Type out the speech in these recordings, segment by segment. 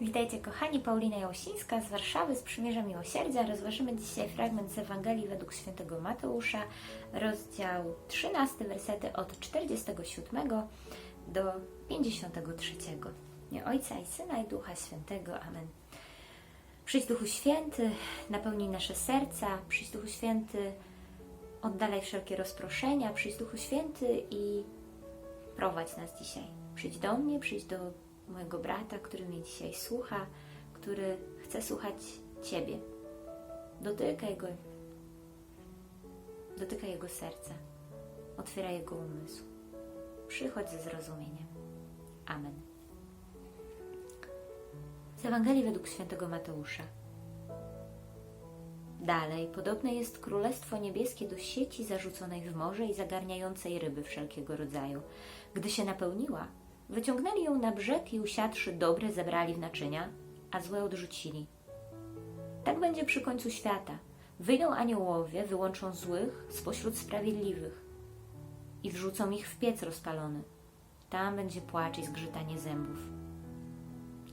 Witajcie kochani, Paulina Jałosińska z Warszawy, z Przymierza Miłosierdzia. Rozważymy dzisiaj fragment z Ewangelii według świętego Mateusza, rozdział 13, wersety od 47 do 53. Nie Ojca i Syna i Ducha Świętego. Amen. Przyjdź Duchu Święty, napełnij nasze serca, przyjdź Duchu Święty, oddalaj wszelkie rozproszenia, przyjdź Duchu Święty i prowadź nas dzisiaj. Przyjdź do mnie, przyjdź do mojego brata, który mnie dzisiaj słucha, który chce słuchać Ciebie. Dotykaj go, dotykaj jego serca, otwieraj jego umysł. Przychodź ze zrozumieniem. Amen. Z Ewangelii według świętego Mateusza. Dalej, podobne jest Królestwo Niebieskie do sieci zarzuconej w morze i zagarniającej ryby wszelkiego rodzaju. Gdy się napełniła, wyciągnęli ją na brzeg i usiadłszy dobre zebrali w naczynia, a złe odrzucili. Tak będzie przy końcu świata. Wyjdą aniołowie, wyłączą złych spośród sprawiedliwych i wrzucą ich w piec rozpalony. Tam będzie płacz i zgrzytanie zębów.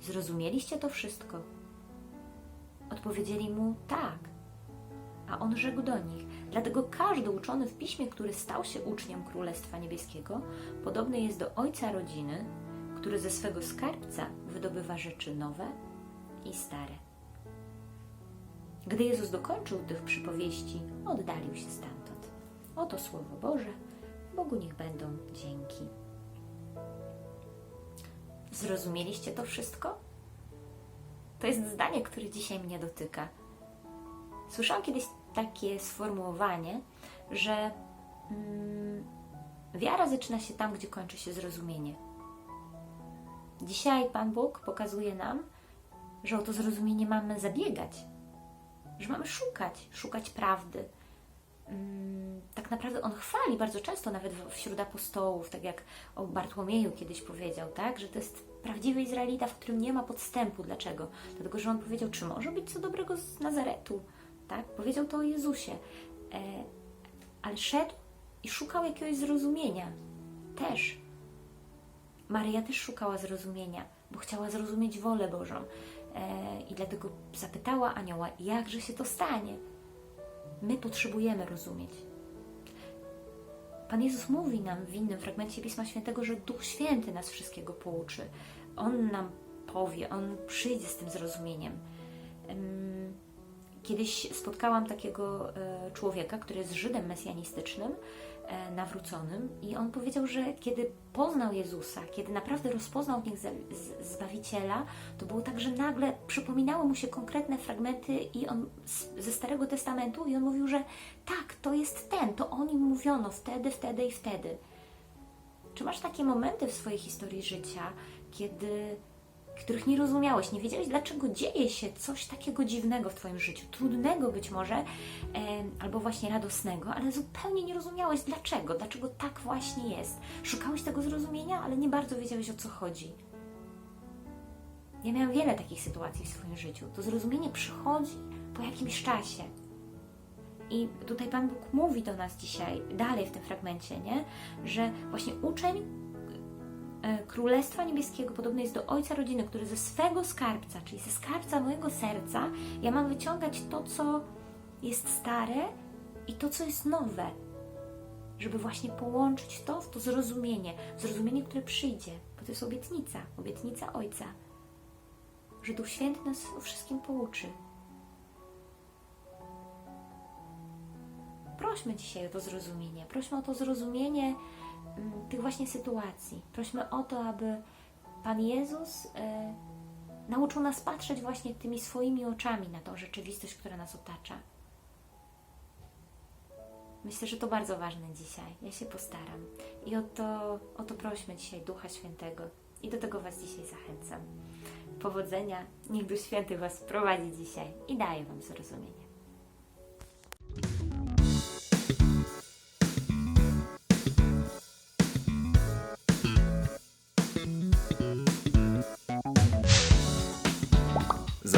Zrozumieliście to wszystko? Odpowiedzieli mu tak. A on rzekł do nich: Dlatego każdy uczony w piśmie, który stał się uczniem Królestwa Niebieskiego, podobny jest do ojca rodziny, który ze swego skarbca wydobywa rzeczy nowe i stare. Gdy Jezus dokończył tych przypowieści, oddalił się stamtąd. Oto Słowo Boże, Bogu niech będą dzięki. Zrozumieliście to wszystko? To jest zdanie, które dzisiaj mnie dotyka. Słyszałam kiedyś takie sformułowanie, że mm, wiara zaczyna się tam, gdzie kończy się zrozumienie. Dzisiaj Pan Bóg pokazuje nam, że o to zrozumienie mamy zabiegać, że mamy szukać, szukać prawdy. Mm, tak naprawdę On chwali bardzo często, nawet wśród apostołów, tak jak o Bartłomieju kiedyś powiedział, tak, że to jest prawdziwy Izraelita, w którym nie ma podstępu. Dlaczego? Dlatego, że On powiedział, czy może być co dobrego z Nazaretu, tak? Powiedział to o Jezusie, e, ale szedł i szukał jakiegoś zrozumienia. Też. Maryja też szukała zrozumienia, bo chciała zrozumieć wolę Bożą. E, I dlatego zapytała anioła, jakże się to stanie. My potrzebujemy rozumieć. Pan Jezus mówi nam w innym fragmencie Pisma Świętego, że Duch Święty nas wszystkiego pouczy. On nam powie, On przyjdzie z tym zrozumieniem. Kiedyś spotkałam takiego e, człowieka, który jest Żydem mesjanistycznym, e, nawróconym, i on powiedział, że kiedy poznał Jezusa, kiedy naprawdę rozpoznał w nich Zbawiciela, to było tak, że nagle przypominały mu się konkretne fragmenty i on ze Starego Testamentu, i on mówił, że tak, to jest ten, to o nim mówiono wtedy, wtedy i wtedy. Czy masz takie momenty w swojej historii życia, kiedy których nie rozumiałeś, nie wiedziałeś, dlaczego dzieje się coś takiego dziwnego w Twoim życiu, trudnego być może, em, albo właśnie radosnego, ale zupełnie nie rozumiałeś dlaczego, dlaczego tak właśnie jest. Szukałeś tego zrozumienia, ale nie bardzo wiedziałeś o co chodzi. Ja miałam wiele takich sytuacji w swoim życiu. To zrozumienie przychodzi po jakimś czasie. I tutaj Pan Bóg mówi do nas dzisiaj, dalej w tym fragmencie, nie? że właśnie uczeń e, Królestwa Niebieskiego podobny jest do ojca rodziny, który ze swego skarbca, czyli ze skarbca mojego serca, ja mam wyciągać to, co jest stare i to, co jest nowe, żeby właśnie połączyć to w to zrozumienie, zrozumienie, które przyjdzie, bo to jest obietnica, obietnica Ojca, że Duch Święty nas o wszystkim pouczy. Prośmy dzisiaj o to zrozumienie, prośmy o to zrozumienie tych właśnie sytuacji. Prośmy o to, aby Pan Jezus e, nauczył nas patrzeć właśnie tymi swoimi oczami na tą rzeczywistość, która nas otacza. Myślę, że to bardzo ważne dzisiaj. Ja się postaram. I o to, o to prośmy dzisiaj Ducha Świętego. I do tego Was dzisiaj zachęcam. Powodzenia. Niech Duch Święty Was prowadzi dzisiaj i daje Wam zrozumienie.